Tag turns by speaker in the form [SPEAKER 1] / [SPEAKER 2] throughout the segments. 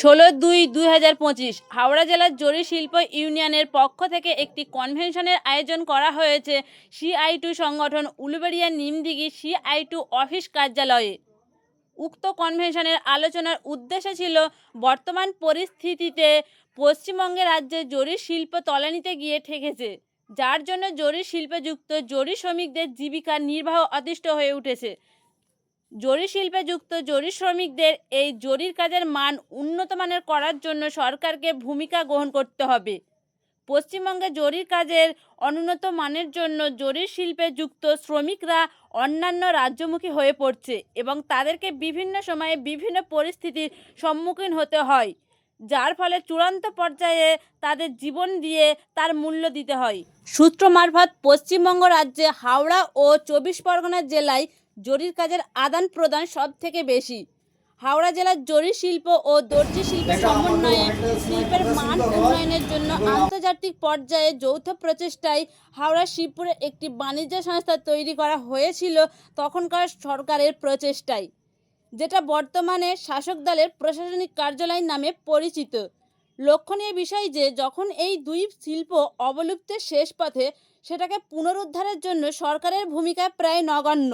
[SPEAKER 1] ষোলো দুই দুই হাজার পঁচিশ, হাওড়া জেলার জরি শিল্প ইউনিয়নের পক্ষ থেকে একটি কনভেনশনের আয়োজন করা হয়েছে সিআই টু সংগঠন Uluberia Nimdighi CITU office কার্যালয়ে। উক্ত কনভেনশনের আলোচনার উদ্দেশ্য ছিল বর্তমান পরিস্থিতিতে পশ্চিমবঙ্গে রাজ্যে জরি শিল্প তলানিতে গিয়ে ঠেকেছে, যার জন্য জরি শিল্পযুক্ত জরি শ্রমিকদের জীবিকা নির্বাহ অতিষ্ঠ হয়ে উঠেছে। জরি শিল্পে যুক্ত জরি শ্রমিকদের এই জরির কাজের মান উন্নত মানের করার জন্য সরকারকে ভূমিকা গ্রহণ করতে হবে। পশ্চিমবঙ্গে জরির কাজের অনুন্নত মানের জন্য জরির শিল্পে যুক্ত শ্রমিকরা অন্যান্য রাজ্যমুখী হয়ে পড়ছে এবং তাদেরকে বিভিন্ন সময়ে বিভিন্ন পরিস্থিতির সম্মুখীন হতে হয়, যার ফলে চূড়ান্ত পর্যায়ে তাদের জীবন দিয়ে তার মূল্য দিতে হয়। সূত্র মারফত পশ্চিমবঙ্গ রাজ্যে হাওড়া ও চব্বিশ পরগনা জেলায় জরির কাজের আদান প্রদান সব থেকে বেশি। হাওড়া জেলার জরি শিল্প ও দর্জি শিল্পের সমন্বয়ে শিল্পের মান উন্নয়নের জন্য। আন্তর্জাতিক পর্যায়ে যৌথ প্রচেষ্টায় হাওড়া শিবপুরে একটি বাণিজ্য সংস্থা তৈরি করা হয়েছিল তখনকার সরকারের প্রচেষ্টায় যেটা বর্তমানে শাসক দলের প্রশাসনিক কার্যালয় নামে পরিচিত। লক্ষণীয় বিষয় যে যখন এই দুই শিল্প অবলুপ্তের শেষ পথে সেটাকে পুনরুদ্ধারের জন্য সরকারের ভূমিকা প্রায় নগণ্য।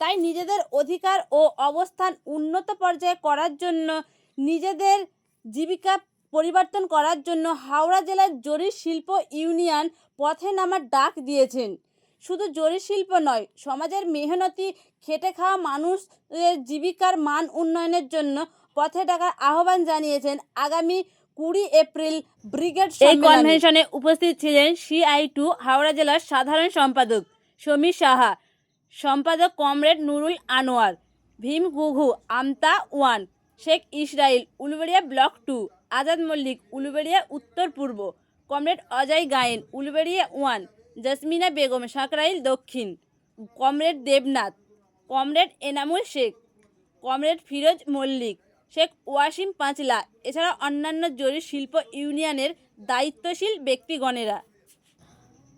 [SPEAKER 1] তাই নিজেদের অধিকার ও অবস্থান উন্নত পর্যায়ে করার জন্য নিজেদের জীবিকা পরিবর্তন করার জন্য হাওড়া জেলার জরি শিল্প ইউনিয়ন পথে নামার ডাক দিয়েছেন। শুধু জরি শিল্প নয় সমাজের মেহনতি খেটে খাওয়া মানুষের জীবিকার মান উন্নয়নের জন্য পথে ডাকার আহ্বান জানিয়েছেন আগামী কুড়ি এপ্রিল ব্রিগেড এই কনভেনশনে উপস্থিত ছিলেন সিআই টু হাওড়া জেলার সাধারণ সম্পাদক সমীর সাহা। সম্পাদক comrade Nurul Anwar, Bhim Ghughu, Amta one, Sheikh Israil, Uluberia block two, Azad Mallick, Uluberia উত্তর পূর্ব, কমরেড অজয় গায়েন, উলুবেড়িয়া ওয়ান, জসমিনা বেগম, সাঁকরাইল দক্ষিণ, comrade Debnath, comrade Enamul Sheikh, comrade Firoz Mallick, Sheikh Wasim Panchla, এছাড়া অন্যান্য জরি শিল্প ইউনিয়নের দায়িত্বশীল ব্যক্তিগণেরা।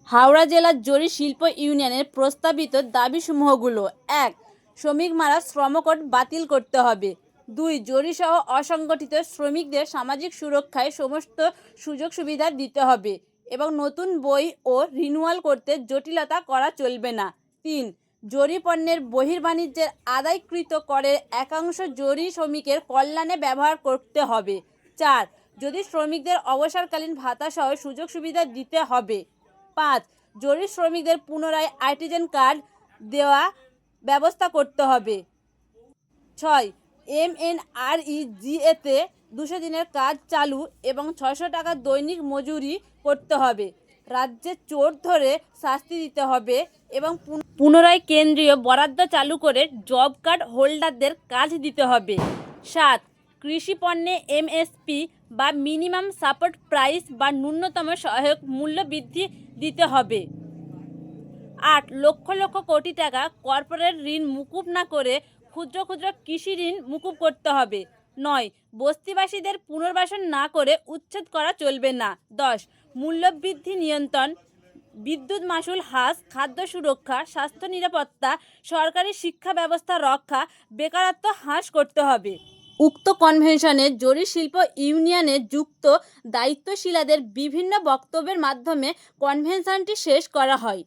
[SPEAKER 1] হাওড়া জেলার জরি শিল্প ইউনিয়নের প্রস্তাবিত দাবিসমূহগুলো এক, শ্রমিক মারা শ্রমকোড বাতিল করতে হবে। দুই, জরিসহ অসংগঠিত শ্রমিকদের সামাজিক সুরক্ষায় সমস্ত সুযোগ সুবিধা দিতে হবে এবং নতুন বই ও রিনুয়াল করতে জটিলতা করা চলবে না। তিন, জরি পণ্যের বহির্বাণিজ্যের আদায়কৃত করের একাংশ জরি শ্রমিকের কল্যাণে ব্যবহার করতে হবে। চার, যদি শ্রমিকদের অবসরকালীন ভাতাসহ সুযোগ সুবিধা দিতে হবে পাঁচ। জরি শ্রমিকদের পুনরায় আর্টিজেন কার্ড দেওয়া ব্যবস্থা করতে হবে। ছয়, এম এন আর ই দুশো দিনের কাজ চালু এবং ছশো টাকা দৈনিক মজুরি করতে হবে। রাজ্যে চোর ধরে শাস্তি দিতে হবে এবং পুনরায় কেন্দ্রীয় বরাদ্দ চালু করে জব কার্ড হোল্ডারদের কাজ দিতে হবে। সাত, কৃষি পণ্যে এমএসপি বা মিনিমাম সাপোর্ট প্রাইস বা ন্যূনতম সহায়ক মূল্য বৃদ্ধি দিতে হবে। আট, লক্ষ লক্ষ কোটি টাকা কর্পোরেট ঋণ মুকুব না করে ক্ষুদ্র ক্ষুদ্র কৃষি ঋণ মুকুব করতে হবে। নয়, বস্তিবাসীদের পুনর্বাসন না করে উচ্ছেদ করা চলবে না। দশ মূল্যবৃদ্ধি নিয়ন্ত্রণ, বিদ্যুৎ মাসুল হ্রাস, খাদ্য সুরক্ষা, স্বাস্থ্য নিরাপত্তা, সরকারি শিক্ষা ব্যবস্থা রক্ষা, বেকারত্ব হ্রাস করতে হবে। উক্ত কনভেনশনে জরি শিল্প ইউনিয়নে যুক্ত দায়িত্বশীলাদের বিভিন্ন বক্তব্যের মাধ্যমে কনভেনশনটি শেষ করা হয়।